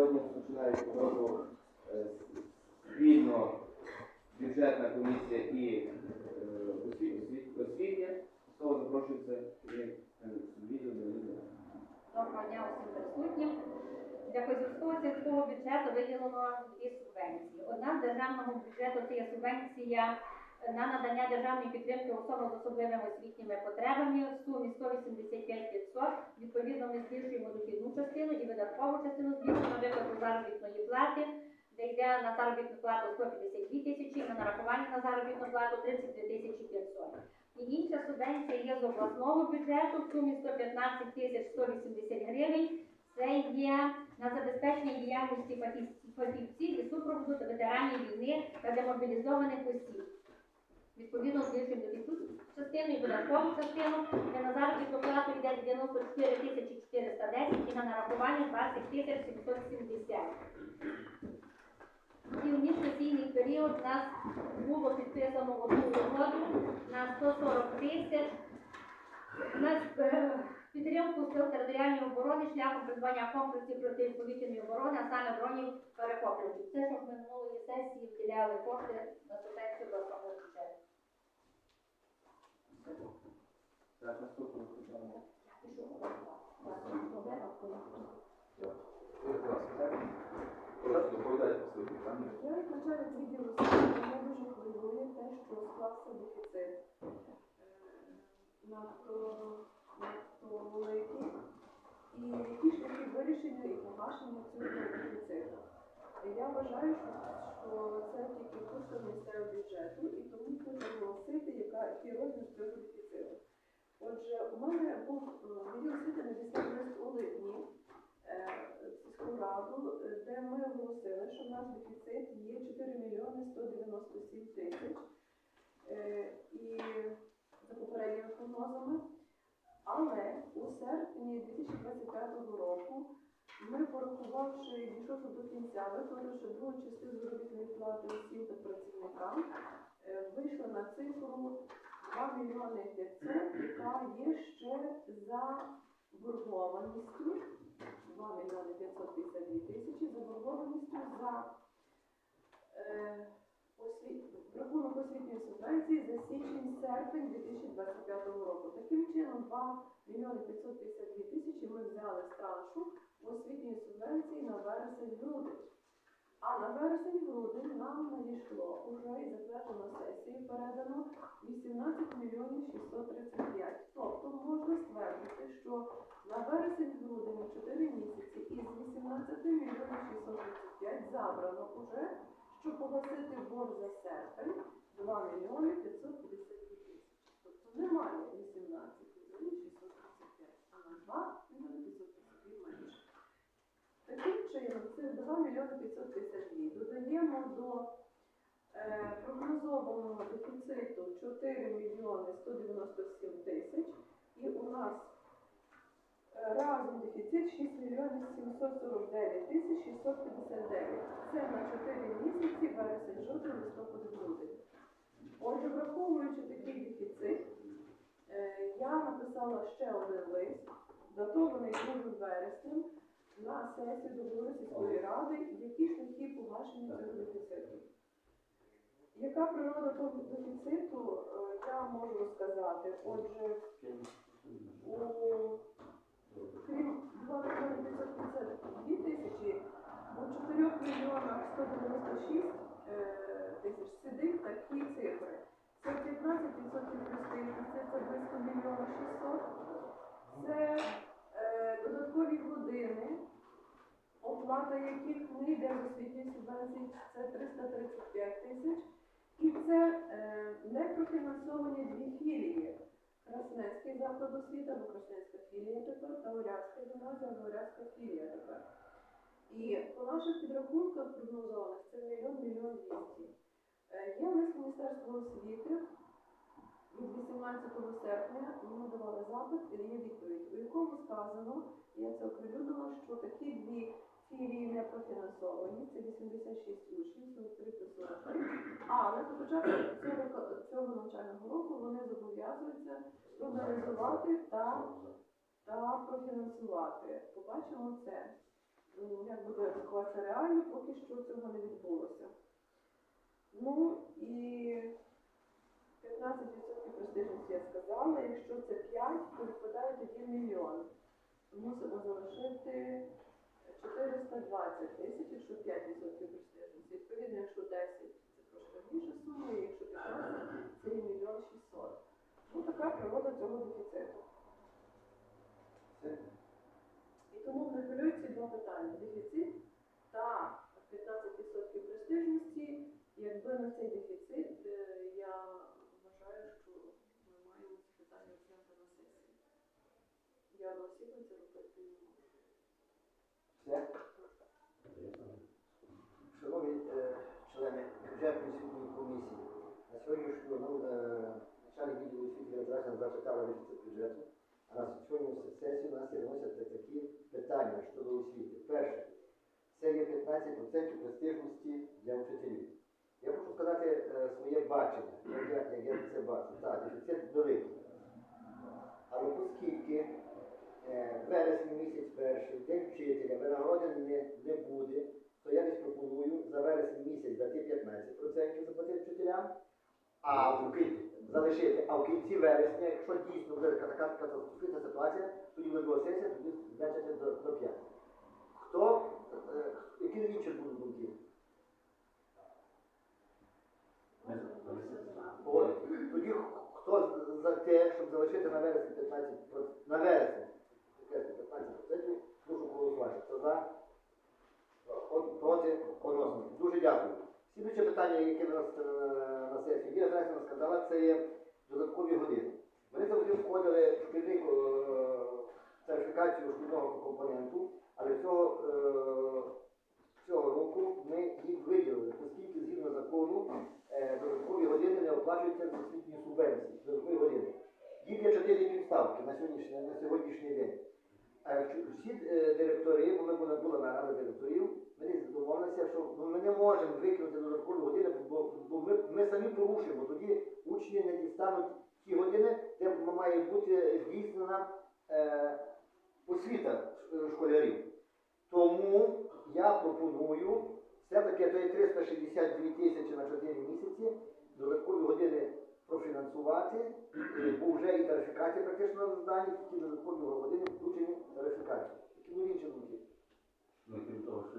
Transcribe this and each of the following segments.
Сьогодні починається року е, спільно бюджетна комісія і е, освіт- освіт- освітня. Слово запрошується керівник відділу Леоніда. Доброго дня усім присутнім. Для Козівського сільського бюджету виділено дві субвенції. Одна з державного бюджету це є субвенція на надання державної підтримки особам з особливими освітніми потребами в сумі 185%. Відповідно, ми збільшуємо дохідну частину і видаткову частину збільшуємо виплату заробітної плати, де йде на заробітну плату 152 тисячі, на нарахування на заробітну плату 33 тисячі 500. І інша субвенція є з обласного бюджету в сумі 115 тисяч 180 гривень. Це є на забезпечення діяльності фахів- фахівців і супроводу та ветеранів війни та демобілізованих осіб. Відповідно, дохідну частину і видаткову частину, де на заробітну плату йде 94 тисячі 410 і на нарахування 20 тисяч 770. І в міжсесійний період у нас було підписано одну угоду на 140 тисяч на е, підтримку сил територіальної оборони шляхом придбання комплексів протиповітряної оборони, а саме дронів перехоплювачів. Це щоб ми минулої сесії вділяли кошти на субвенцію обласного бюджету. Так, наступного питання. Прошу доповідайте по своїх. Я як начальник відділу освіти, мене дуже хвилює те, що склався дефіцит е, надто, надто великий. І які шляхи вирішення і погашення цього дефіциту. Я вважаю, що, що це тільки кошти місцевого бюджету, і тому хочу оголосити, яка який розмір цього дефіциту. Отже, у мене був відділ освіти надіслав лист у липні е, сільську раду, де ми оголосили, що наш дефіцит є 4 мільйони 197 тисяч. Е, І за попередніми прогнозами. Але у серпні 2025 року ми, порахувавши, дійшовши до кінця, виконавши другу частину заробітної плати усім та працівникам, е, вийшли на цифру 2 мільйони 500, яка є ще за боргованістю. 2 мільйони 552 тисячі заборгованістю за е, освіт... рахунок освітньої субвенції за січень-серпень 2025 року. Таким чином, 2 мільйони 552 тисячі ми взяли з траншу освітньої субвенції на вересень-грудень. А на вересень-грудень нам надійшло уже і затверджено сесію передано 18 мільйонів 635. Тобто можна ствердити, що на вересень-грудень 4 місяці із 18 мільйонів 635 забрано уже, щоб погасити борг за серпень 2 мільйони 552 тисячі. Тобто немає 18 мільйонів 635, а на 2 мільйони 552 менше. Таким чином, це 2 мільйони 552 додаємо до е, прогнозованого дефіциту 4 мільйони 197 тисяч, і у нас е, разом дефіцит 6 мільйонів 749 тисяч 659. Це на 4 місяці, вересень, жовтень, листопад, грудень. Отже, враховуючи такий дефіцит, е, я написала ще один лист, датований 2 вереснем, на сесію до сільської ради, які шляхи погашення цього дефіциту. Яка природа того дефіциту, е, я можу розказати. Отже, у крім 2 мільйони 552 тисячі, у 4 мільйонах 196 е, тисяч сидить такі цифри. Це 15% плюс це близько мільйона 600. Це е, додаткові години, оплата яких не йде з освітньої субвенції, це 335 тисяч. І це е, непрофінансовані дві філії. Красненський заклад освіти, або Красненська філія тепер, та Орязька гімназія, або Орязька філія тепер. І по наших підрахунках прогнозованих це мільйон мільйон двісті. Е, Є лист Міністерства освіти від 18 серпня ми давали запит і є відповідь, у якому сказано, я це оприлюднила, що такі дві профінансовані, це 86 учнів, 43 плюс 43, але до початку цього, цього навчального року вони зобов'язуються проаналізувати та, та профінансувати. Побачимо це. Ну, як буде адекватно реально, поки що цього не відбулося. Ну і 15% престижності я сказала, якщо це 5, то випадає тоді мільйон. Мусимо залишити 420 тисяч, якщо 5% престижності. Відповідно, якщо 10 це трошки більша сума, і якщо 15 це є мільйон 600. Ну така природа цього дефіциту. І тому врегулюють ці два питання. Дефіцит та 15% престижності. Якби на цей дефіцит, е, я вважаю, що ми маємо ці питання зняти на сесії. Я одноосібно це робити не можу. Шановні е, члени бюджетної комісії, на сьогоднішню ну, е, начальник відділу освіти Вітрашин запитала дефіцит бюджету. А на сьогоднішню сесію у нас виносяться такі питання щодо освіти. Перше, це є 15% престижності для вчителів. Я хочу сказати е, своє бачення, як я, це бачу. Так, дефіцит великий. Але оскільки вересень місяць перший, день вчителя, винагородин не, не буде, то я десь пропоную за вересень місяць дати 15% заплатити вчителям, а в кінці залишити, а в кінці вересня, якщо дійсно буде така така катастрофічна ситуація, тоді друга сесія, тоді зменшити до, до 5. Хто, е, які інші будуть думки? Погодите? Тоді хто за те, щоб залишити на вересень 15%, на вересень, підкреслю, 15%, прошу голосувати. Хто за? Проти, односно. Дуже дякую. Слідуюче питання, яке в нас е, на сесії, Віра Трасіна сказала, це є додаткові години. Вони завжди входили в шкільний е, церифікацію шкільного компоненту, але цього, е, цього року ми їх виділили, оскільки згідно закону додаткові години не оплачуються з освітньої субвенції. Додаткові години. Їх є чотири сьогоднішній, на сьогоднішній день. Вч- Всі е, директори, бо ми були, була нарада директорів, ми домовилися, що ну, ми не можемо викинути додаткові години, бо, бо ми, ми самі порушуємо. Тоді учні не дістануть ті години, де має бути здійснена е, освіта школярів. Тому я пропоную все-таки той 362 тисячі на 4 місяці додаткові години профінансувати, е, бо вже і тарифікація практично здані, ті додаткові години включені в тарифікацію. Які були інші думки? Ну, крім того, що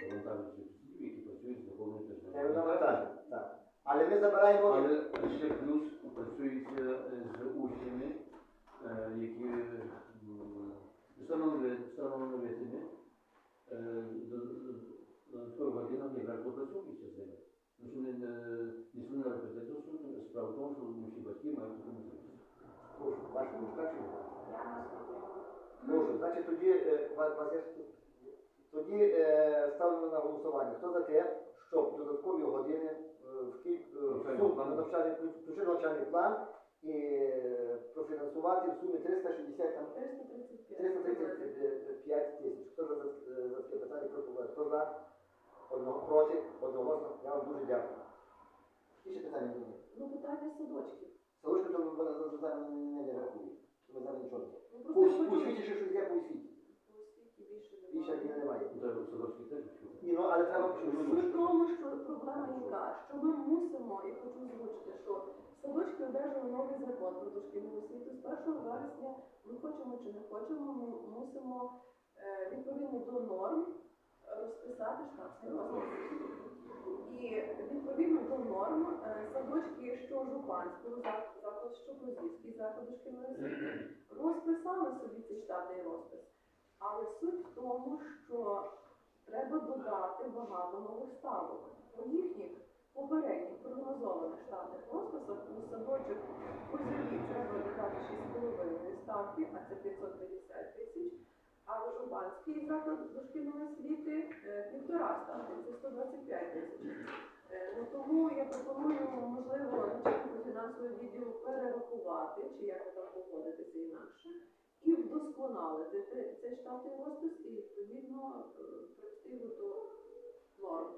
завантажуючих осіб, які працюють з духовною Це державою. навантаження, так. Але ми забираємо Але ще плюс працюють е, з учнями, е, які м, становили- становитими е, до- додаткових годинах якраз попрацьовуються з ними. Ну, що вони не несуть на репетицію, справа в тому, що всі батьки мають таку можливість. Прошу, ваше думка чи ні? Прошу, значить тоді, е, тоді е, ставлено на голосування. Хто за те, щоб додаткові години е, в е, Навчальний план. включити навчальний план і профінансувати в сумі 360 там, 335. 335 тисяч. Хто за, за, за таке питання голосувати? Хто за? Одного проти, одноголосно. Я вам дуже дякую. Які ще питання були? Ну, питання садочків. Салочку то не рахують. Ми зараз нічого. Ну, По просто освіті хочу- ще щось є по освіті. більше Більше немає. Ну. Ні, ну але треба Суть в тому, що проблема яка, що ми мусимо, і хочу озвучити, що садочки одержали новий закон про дошкільну освіту. З 1 вересня ми хочемо чи не хочемо, ми мусимо е, відповідно до норм розписати штатний розпис. І відповідно до норм е, садочки, що Жупанського, зак- заклад, що Прозівський заклад дошкільної освіти, собі цей штатний розпис. Але суть в тому, що треба додати багато нових ставок. У їхніх попередніх прогнозованих штатних розписах у садочок у землі треба додати 6,5 ставки, а це 550 тисяч. А в Жупанський заклад дошкільної освіти е, півтора ставки, це 125 тисяч. Е, Ну, тому я пропоную, можливо, фінансового відділу перерахувати, чи як ви там погодитися інакше, і вдосконалити цей штатний розпис і відповідно е, привести його до норм